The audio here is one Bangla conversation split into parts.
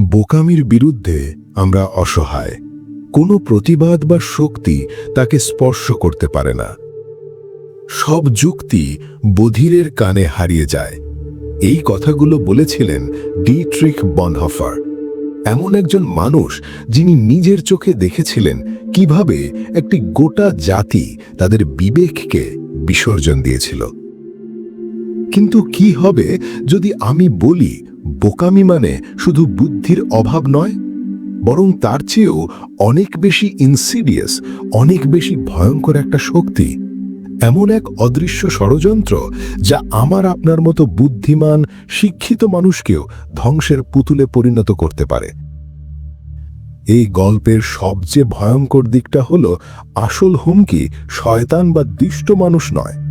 বোকামির বিরুদ্ধে আমরা অসহায়। কোনো প্রতিবাদ বা শক্তি তাকে স্পর্শ করতে পারে না। সব যুক্তি বধিরের কানে হারিয়ে যায়। এই কথাগুলো বলেছিলেন ডিট্রিক বনহফার। এমন একজন মানুষ যিনি নিজের চোখে দেখেছিলেন কীভাবে একটি গোটা জাতি তাদের বিবেককে বিসর্জন দিয়েছিল। কিন্তু কি হবে যদি আমি বলি বোকামি মানে শুধু বুদ্ধির অভাব নয়, বরং তার চেয়েও অনেক বেশি ইনসিডিয়াস অনেক বেশি ভয়ঙ্কর একটা শক্তি। এমন এক অদৃশ্য ষড়যন্ত্র যা আমার আপনার মতো বুদ্ধিমান, শিক্ষিত মানুষকেও ধ্বংসের পুতুলে পরিণত করতে পারে। এই গল্পের সবচেয়ে ভয়ঙ্কর দিকটা হল, আসল হুমকি শয়তান বা দুষ্ট মানুষ নয়।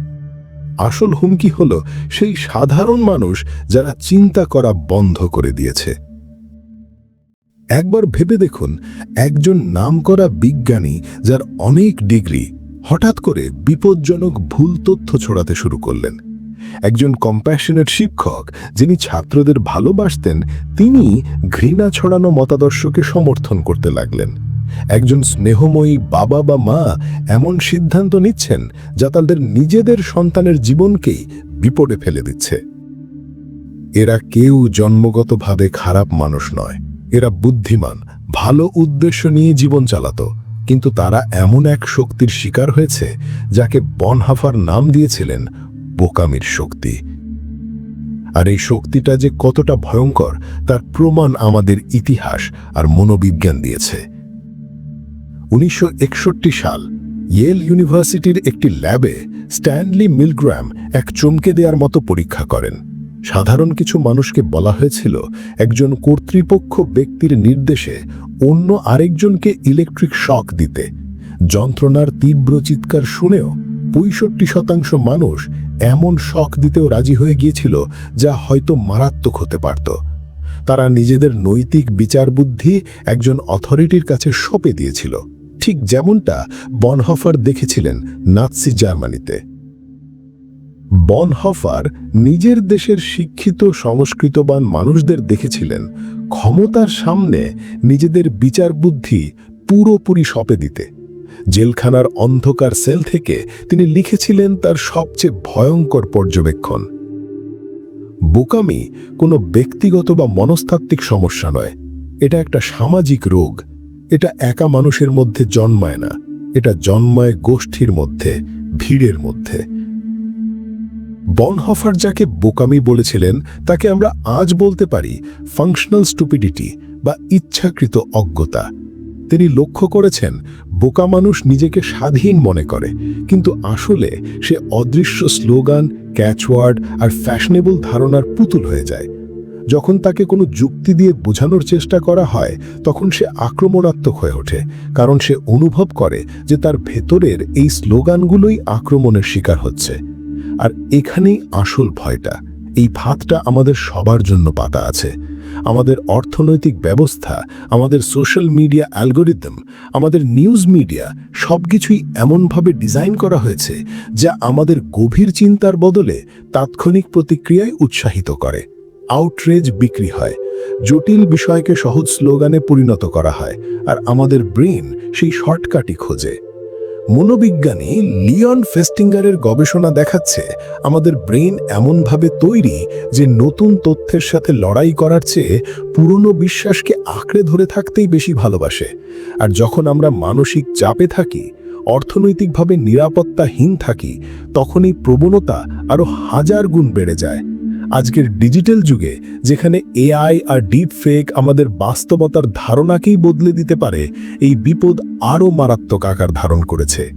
আসল হুমকি হল সেই সাধারণ মানুষ যারা চিন্তা করা বন্ধ করে দিয়েছে। একবার ভেবে দেখুন, একজন নামকরা বিজ্ঞানী যার অনেক ডিগ্রি হঠাৎ করে বিপজ্জনক ভুল তথ্য ছড়াতে শুরু করলেন। একজন কম্প্যাশনেট শিক্ষক যিনি ছাত্রদের ভালোবাসতেন তিনি ঘৃণা ছড়ানো মতাদর্শকে সমর্থন করতে লাগলেন। একজন স্নেহময়ী বাবা বা মা এমন সিদ্ধান্ত নিচ্ছেন যা তাদের নিজেদের সন্তানের জীবনকেই বিপদে ফেলে দিচ্ছে। এরা কেউ জন্মগতভাবে খারাপ মানুষ নয়। এরা বুদ্ধিমান, ভালো উদ্দেশ্য নিয়ে জীবন চালাতো। কিন্তু তারা এমন এক শক্তির শিকার হয়েছে যাকে বনহাফার নাম দিয়েছিলেন বোকামির শক্তি। আর এই শক্তিটা যে কতটা ভয়ঙ্কর, তার প্রমাণ আমাদের ইতিহাস আর মনোবিজ্ঞান দিয়েছে। উনিশশো একষট্টি সাল ইয়েল ইউনিভার্সিটির একটি ল্যাবে স্ট্যানলি মিলগ্রাম এক চমকে দেওয়ার মতো পরীক্ষা করেন। সাধারণ কিছু মানুষকে বলা হয়েছিল, একজন কর্তৃপক্ষ ব্যক্তির নির্দেশে অন্য আরেকজনকে ইলেকট্রিক শক দিতে। যন্ত্রণার তীব্র চিৎকার শুনেও পঁয়ষট্টি শতাংশ মানুষ এমন শক দিতেও রাজি হয়ে গিয়েছিল, যা হয়তো মারাত্মক হতে পারত। তারা নিজেদের নৈতিক বিচার বুদ্ধি একজন অথরিটির কাছে সঁপে দিয়েছিল। ঠিক যেমনটা বনহফার দেখেছিলেন নাৎসি জার্মানিতে। বনহফার নিজের দেশের শিক্ষিত, সংস্কৃতবান মানুষদের দেখেছিলেন ক্ষমতার সামনে নিজেদের বিচার বুদ্ধি পুরোপুরি সঁপে দিতে। জেলখানার অন্ধকার সেল থেকে তিনি লিখেছিলেন তার সবচেয়ে ভয়ঙ্কর পর্যবেক্ষণ। বোকামি কোনো ব্যক্তিগত বা মনস্তাত্ত্বিক সমস্যা নয়, এটা একটা সামাজিক রোগ। এটা একা মানুষের মধ্যে জন্মায় না, এটা জন্মায় গোষ্ঠীর মধ্যে, ভিড়ের মধ্যে। বনহফার যাকে বোকামি বলেছিলেন, তাকে আমরা আজ বলতে পারি ফাংশনাল স্টুপিডিটি বা ইচ্ছাকৃত অজ্ঞতা। তিনি লক্ষ্য করেছেন, বোকা মানুষ নিজেকে স্বাধীন মনে করে, কিন্তু আসলে সে অদৃশ্য স্লোগান ক্যাচওয়ার্ড আর ফ্যাশনেবল ধারণার পুতুল হয়ে যায়। যখন তাকে কোনো যুক্তি দিয়ে বোঝানোর চেষ্টা করা হয়, তখন সে আক্রমণাত্মক হয়ে ওঠে, কারণ সে অনুভব করে যে তার ভেতরের এই স্লোগানগুলোই আক্রমণের শিকার হচ্ছে। আর এখানেই আসল ভয়টা, এই ভাতটা আমাদের সবার জন্য পাতা আছে। আমাদের অর্থনৈতিক ব্যবস্থা, আমাদের সোশ্যাল মিডিয়া অ্যালগোরিদম, আমাদের নিউজ মিডিয়া সবকিছুই এমনভাবে ডিজাইন করা হয়েছে, যা আমাদের গভীর চিন্তার বদলে তাৎক্ষণিক প্রতিক্রিয়ায় উৎসাহিত করে। আউটরেজ বিক্রি হয়। জটিল বিষয়কে সহজ স্লোগানে পরিণত করা হয় আর আমাদের ব্রেন সেই শর্টকাটই খোঁজে। মনোবিজ্ঞানী লিওন ফেস্টিঙ্গারের গবেষণা দেখাচ্ছে, আমাদের ব্রেন এমনভাবে তৈরি যে নতুন তথ্যের সাথে লড়াই করার চেয়ে পুরনো বিশ্বাসকে আঁকড়ে ধরে থাকতেই বেশি ভালোবাসে। আর যখন আমরা মানসিক চাপে থাকি, অর্থনৈতিকভাবে নিরাপত্তাহীন থাকি তখন এই প্রবণতা আরও হাজার গুণ বেড়ে যায়। আজকের ডিজিটাল যুগে, যেখানে এআই আর ডিপ ফেক আমাদের বাস্তবতার ধারণাকেই বদলে দিতে পারে, এই বিপদ আরও মারাত্মক আকার ধারণ করেছে।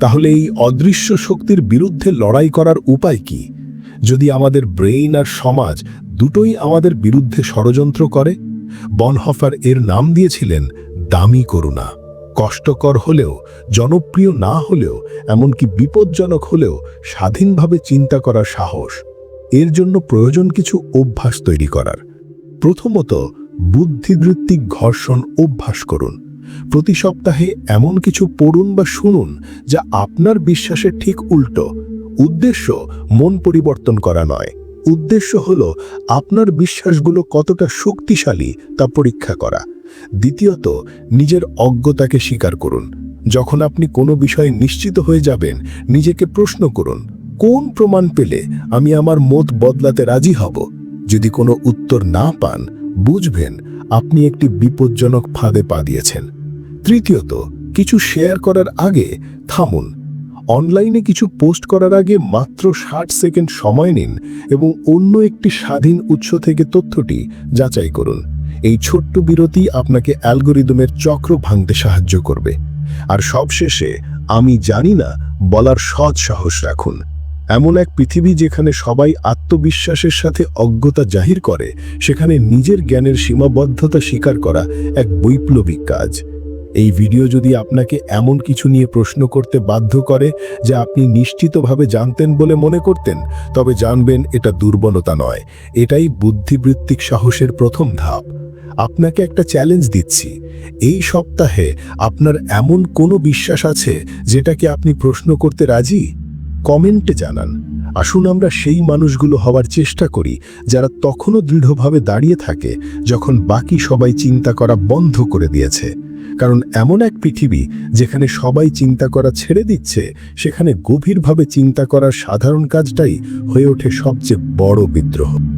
তাহলে এই অদৃশ্য শক্তির বিরুদ্ধে লড়াই করার উপায় কি? যদি আমাদের ব্রেইন আর সমাজ দুটোই আমাদের বিরুদ্ধে ষড়যন্ত্র করে, বনহফার এর নাম দিয়েছিলেন দামি করুণা। কষ্টকর হলেও, জনপ্রিয় না হলেও, এমনকি বিপজ্জনক হলেও, স্বাধীনভাবে চিন্তা করার সাহস। এর জন্য প্রয়োজন কিছু অভ্যাস তৈরি করার। প্রথমত, বুদ্ধিবৃত্তিক ঘর্ষণ অভ্যাস করুন। প্রতি সপ্তাহে এমন কিছু পড়ুন বা শুনুন যা আপনার বিশ্বাসের ঠিক উল্টো। উদ্দেশ্য, মন পরিবর্তন করা নয়। উদ্দেশ্য হল আপনার বিশ্বাসগুলো কতটা শক্তিশালী তা পরীক্ষা করা। দ্বিতীয়ত, নিজের অজ্ঞতাকে স্বীকার করুন। যখন আপনি কোনো বিষয়ে নিশ্চিত হয়ে যাবেন, নিজেকে প্রশ্ন করুন। কোন প্রমাণ পেলে আমি আমার মত বদলাতে রাজি হব? যদি কোনো উত্তর না পান, বুঝবেন আপনি একটি বিপজ্জনক ফাঁদে পা দিয়েছেন। তৃতীয়ত, কিছু শেয়ার করার আগে থামুন। অনলাইনে কিছু পোস্ট করার আগে মাত্র ষাট সেকেন্ড সময় নিন এবং অন্য একটি স্বাধীন উৎস থেকে তথ্যটি যাচাই করুন। এই ছোট্ট বিরতি আপনাকে অ্যালগোরিদমের চক্র ভাঙতে সাহায্য করবে। আর সবশেষে, আমি জানি না বলার সৎ সাহস রাখুন। এমন এক পৃথিবী যেখানে সবাই আত্মবিশ্বাসের সাথে অজ্ঞতা জাহির করে, সেখানে নিজের জ্ঞানের সীমাবদ্ধতা স্বীকার করা এক বৈপ্লবিক কাজ। এই ভিডিও যদি আপনাকে এমন কিছু নিয়ে প্রশ্ন করতে বাধ্য করে যা আপনি নিশ্চিতভাবে জানতেন বলে মনে করতেন, তবে জানবেন এটা দুর্বলতা নয়, এটাই বুদ্ধিবৃত্তিক সাহসের প্রথম ধাপ। আপনাকে একটা চ্যালেঞ্জ দিচ্ছি, এই সপ্তাহে আপনার এমন কোনো বিশ্বাস আছে যেটাকে আপনি প্রশ্ন করতে রাজি? কমেন্টে জানান, আসুন আমরা সেই মানুষগুলো হওয়ার চেষ্টা করি, যারা তখনও দৃঢ়ভাবে দাঁড়িয়ে থাকে, যখন বাকি সবাই চিন্তা করা বন্ধ করে দিয়েছে। কারণ এমন এক পৃথিবী, যেখানে সবাই চিন্তা করা ছেড়ে দিচ্ছে, সেখানে গভীরভাবে চিন্তা করার সাধারণ কাজটাই হয়ে ওঠে সবচেয়ে বড় বিদ্রোহ।